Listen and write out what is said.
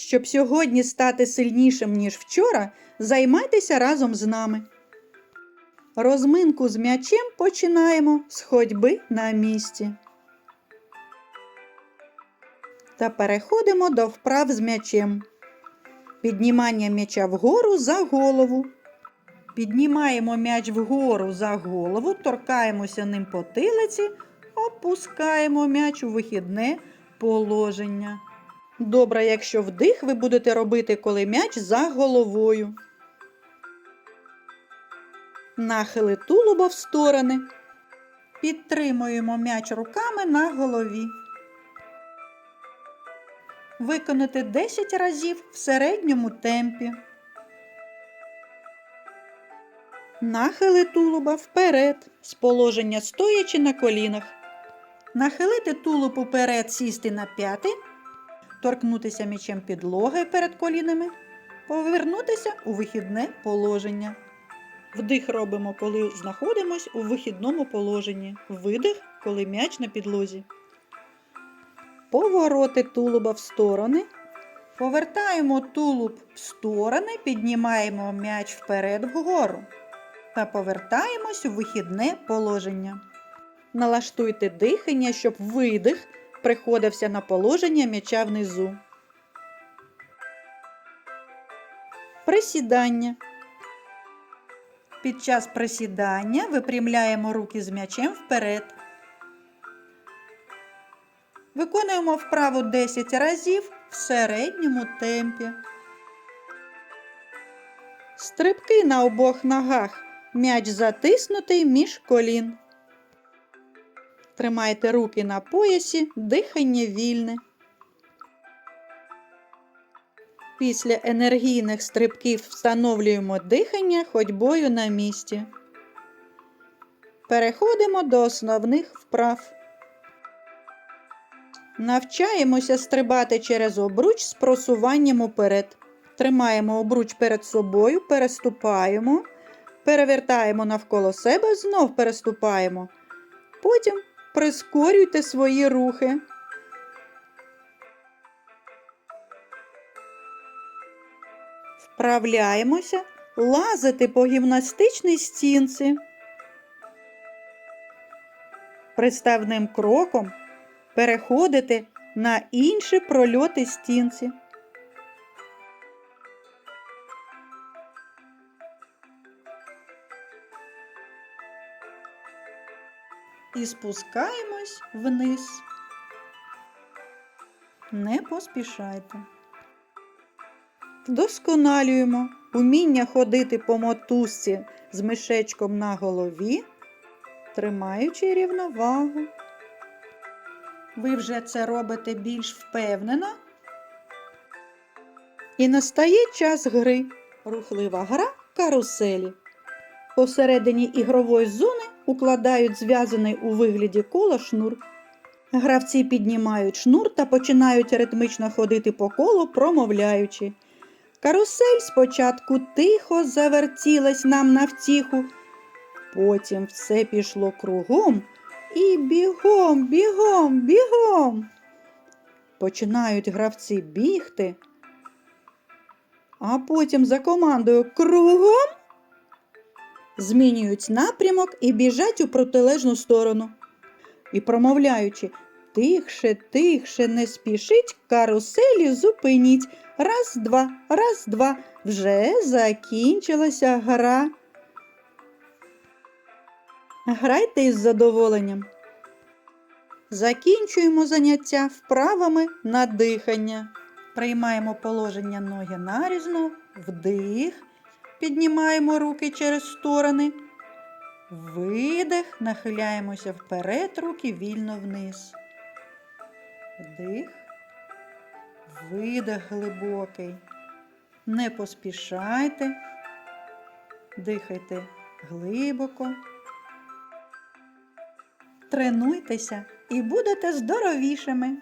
Щоб сьогодні стати сильнішим, ніж вчора, займайтеся разом з нами. Розминку з м'ячем починаємо з ходьби на місці. Та переходимо до вправ з м'ячем. Піднімання м'яча вгору за голову. Піднімаємо м'яч вгору за голову, торкаємося ним потилиці, опускаємо м'яч у вихідне положення. Добре, якщо вдих ви будете робити, коли м'яч за головою. Нахили тулуба в сторони. Підтримуємо м'яч руками на голові. Виконати 10 разів в середньому темпі. Нахили тулуба вперед з положення стоячи на колінах. Нахилити тулуб уперед, сісти на п'яти, торкнутися м'ячем підлоги перед колінами, повернутися у вихідне положення. Вдих робимо, коли знаходимось у вихідному положенні. Видих, коли м'яч на підлозі. Повороти тулуба в сторони. Повертаємо тулуб в сторони, піднімаємо м'яч вперед вгору та повертаємось у вихідне положення. Налаштуйте дихання, щоб видих приходився на положення м'яча внизу. Присідання. Під час присідання випрямляємо руки з м'ячем вперед. Виконуємо вправу 10 разів в середньому темпі. Стрибки на обох ногах. М'яч затиснутий між колін. Тримайте руки на поясі, дихання вільне. Після енергійних стрибків встановлюємо дихання ходьбою на місці. Переходимо до основних вправ. Навчаємося стрибати через обруч з просуванням уперед. Тримаємо обруч перед собою, переступаємо, перевертаємо навколо себе, знов переступаємо. Потім прискорюйте свої рухи. Вправляємося лазити по гімнастичній стінці. Приставним кроком переходити на інші прольоти стінці. І спускаємось вниз. Не поспішайте. Вдосконалюємо уміння ходити по мотузці з мишечком на голові, тримаючи рівновагу. Ви вже це робите більш впевнено. І настає час гри. Рухлива гра каруселі. Посередині ігрової зони укладають зв'язаний у вигляді кола шнур. Гравці піднімають шнур та починають ритмично ходити по колу, промовляючи. Карусель спочатку тихо завертілась нам на втіху, потім все пішло кругом і бігом, бігом, бігом. Починають гравці бігти, а потім за командою кругом змінюють напрямок і біжать у протилежну сторону. І промовляючи тихше, тихше, не спішіть, каруселі зупиніть. Раз, два, раз, два. Вже закінчилася гра. Грайте із задоволенням. Закінчуємо заняття вправами на дихання. Приймаємо положення ноги нарізно, вдих, піднімаємо руки через сторони. Видих, нахиляємося вперед, руки вільно вниз. Вдих, видих глибокий. Не поспішайте, дихайте глибоко. Тренуйтеся і будете здоровішими.